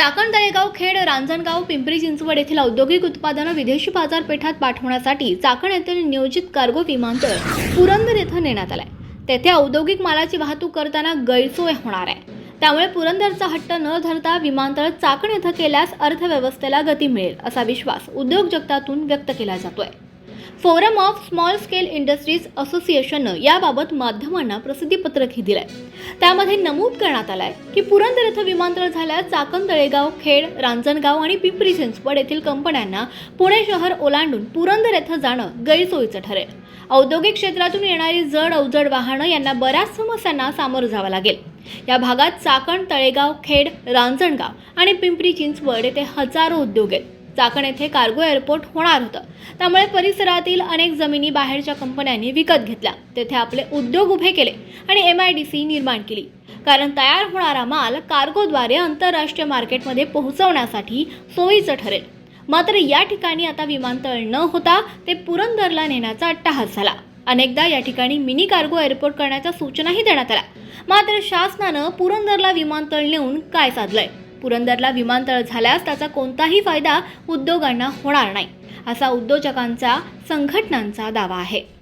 चाकण तळेगाव खेड रांजणगाव पिंपरी चिंचवड येथील औद्योगिक उत्पादनं विदेशी बाजारपेठात पाठवण्यासाठी चाकण येथील नियोजित कार्गो विमानतळ पुरंदर येथे नेण्यात आलाय. तेथे औद्योगिक मालाची वाहतूक करताना गैरसोय होणार आहे. त्यामुळे पुरंदरचा हट्ट न धरता विमानतळ चाकण येथे केल्यास अर्थव्यवस्थेला गती मिळेल असा विश्वास उद्योग जगतातून व्यक्त केला जातोय. Forum of small scale industries असोसिएशननं याबाबत माध्यमांना प्रसिद्धीपत्रकही दिलंय. त्यामध्ये नमूद करण्यात आलंय की पुरंदर इथं विमानतळ झाल्यास चाकण तळेगाव खेड रांजणगाव आणि पिंपरी चिंचवड येथील कंपन्यांना पुणे शहर ओलांडून पुरंदर येथं जाणं गैरसोयीचं ठरेल. औद्योगिक क्षेत्रातून येणारी जड अवजड वाहनं यांना बऱ्याच समस्यांना सामोरं जावं लागेल. या भागात चाकण तळेगाव खेड रांजणगाव आणि पिंपरी चिंचवड येथे हजारो उद्योग आहेत. चाकण येथे कार्गो एअरपोर्ट होणार होतं. त्यामुळे परिसरातील अनेक जमिनी बाहेरच्या कंपन्यांनी विकत घेतल्या. तेथे आपले उद्योग उभे केले आणि एम आय डी सी निर्माण केली. कारण तयार होणारा माल कार्गोद्वारे आंतरराष्ट्रीय मार्केटमध्ये पोहोचवण्यासाठी सोयीचं ठरेल. मात्र या ठिकाणी आता विमानतळ न होता ते पुरंदरला नेण्याचा अट्टाहास झाला. अनेकदा या ठिकाणी मिनी कार्गो एअरपोर्ट करण्याच्या सूचनाही देण्यात आल्या. मात्र शासनानं पुरंदरला विमानतळ नेऊन काय साधलंय? पुरंदरला विमानतळ झाल्यास त्याचा कोणताही फायदा उद्योगांना होणार नाही. असा उद्योजकांचा संघटनांचा दावा आहे.